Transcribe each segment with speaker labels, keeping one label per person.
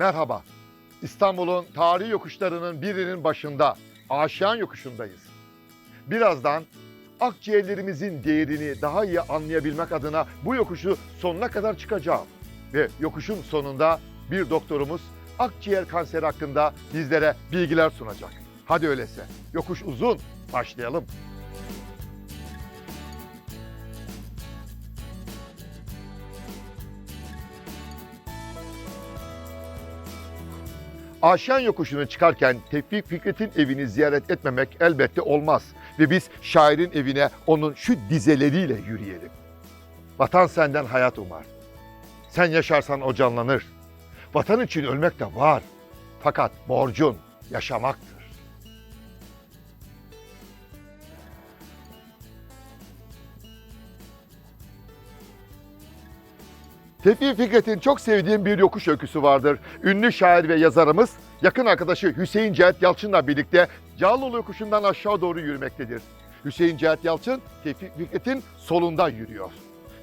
Speaker 1: Merhaba. İstanbul'un tarihi yokuşlarının birinin başında Aşiyan yokuşundayız. Birazdan akciğerlerimizin değerini daha iyi anlayabilmek adına bu yokuşu sonuna kadar çıkacağım. Ve yokuşun sonunda bir doktorumuz akciğer kanseri hakkında bizlere bilgiler sunacak. Hadi öyleyse yokuş uzun başlayalım. Aşiyan yokuşunu çıkarken Tevfik Fikret'in evini ziyaret etmemek elbette olmaz. Ve biz şairin evine onun şu dizeleriyle yürüyelim. Vatan senden hayat umar. Sen yaşarsan o canlanır. Vatan için ölmek de var. Fakat borcun yaşamaktır. Tevfik Fikret'in çok sevdiğim bir yokuş öyküsü vardır. Ünlü şair ve yazarımız yakın arkadaşı Hüseyin Cihat Yalçın'la birlikte Cağaloğlu yokuşundan aşağı doğru yürümektedir. Hüseyin Cihat Yalçın Tevfik Fikret'in solunda yürüyor.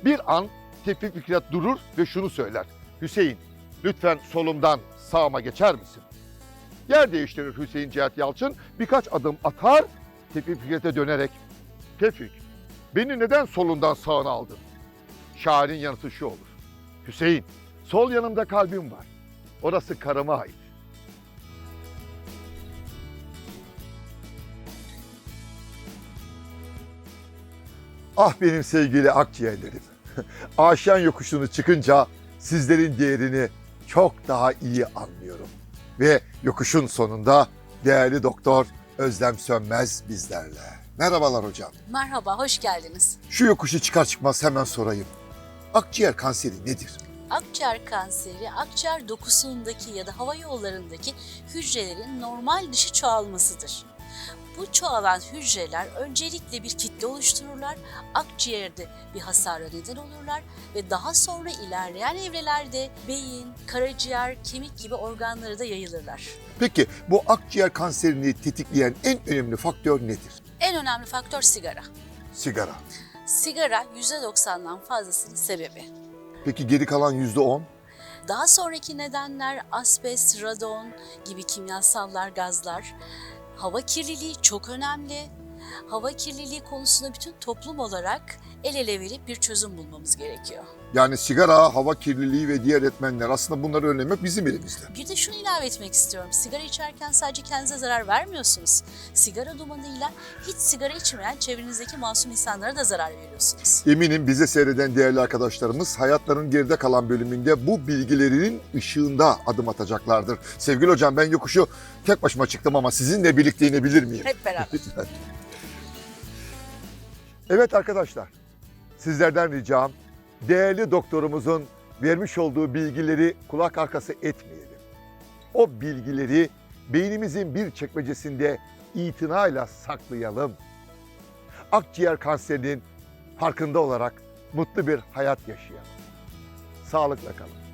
Speaker 1: Bir an Tevfik Fikret durur ve şunu söyler. Hüseyin lütfen solumdan sağıma geçer misin? Yer değiştirir Hüseyin Cihat Yalçın birkaç adım atar Tevfik Fikret'e dönerek Tevfik beni neden solundan sağına aldın? Şairin yanıtı şu olur. Hüseyin, sol yanımda kalbim var. Orası karıma ait. Ah benim sevgili akciğerlerim. Aşiyan yokuşunu çıkınca sizlerin değerini çok daha iyi anlıyorum. Ve yokuşun sonunda değerli doktor Özlem Sönmez bizlerle. Merhabalar hocam.
Speaker 2: Merhaba, hoş geldiniz.
Speaker 1: Şu yokuşu çıkar çıkmaz hemen sorayım. Akciğer kanseri nedir?
Speaker 2: Akciğer kanseri, akciğer dokusundaki ya da hava yollarındaki hücrelerin normal dışı çoğalmasıdır. Bu çoğalan hücreler öncelikle bir kitle oluştururlar, akciğerde bir hasara neden olurlar ve daha sonra ilerleyen evrelerde beyin, karaciğer, kemik gibi organlara da yayılırlar.
Speaker 1: Peki bu akciğer kanserini tetikleyen en önemli faktör nedir?
Speaker 2: En önemli faktör sigara.
Speaker 1: Sigara.
Speaker 2: Sigara %90'dan fazlasının sebebi.
Speaker 1: Peki geri kalan yüzde on?
Speaker 2: Daha sonraki nedenler asbest, radon gibi kimyasallar, gazlar. Hava kirliliği çok önemli. Hava kirliliği konusunda bütün toplum olarak el ele verip bir çözüm bulmamız gerekiyor.
Speaker 1: Yani sigara, hava kirliliği ve diğer etmenler aslında bunları önlemek bizim elimizde.
Speaker 2: Bir de şunu ilave etmek istiyorum. Sigara içerken sadece kendinize zarar vermiyorsunuz. Sigara dumanıyla hiç sigara içmeyen çevrenizdeki masum insanlara da zarar veriyorsunuz.
Speaker 1: Eminim bize seyreden değerli arkadaşlarımız hayatlarının geride kalan bölümünde bu bilgilerinin ışığında adım atacaklardır. Sevgili hocam ben yokuşu tek başıma çıktım ama sizinle birlikte inebilir miyim?
Speaker 2: Hep beraber.
Speaker 1: Evet arkadaşlar, sizlerden ricam değerli doktorumuzun vermiş olduğu bilgileri kulak arkası etmeyelim. O bilgileri beynimizin bir çekmecesinde itinayla saklayalım. Akciğer kanserinin farkında olarak mutlu bir hayat yaşayalım. Sağlıkla kalın.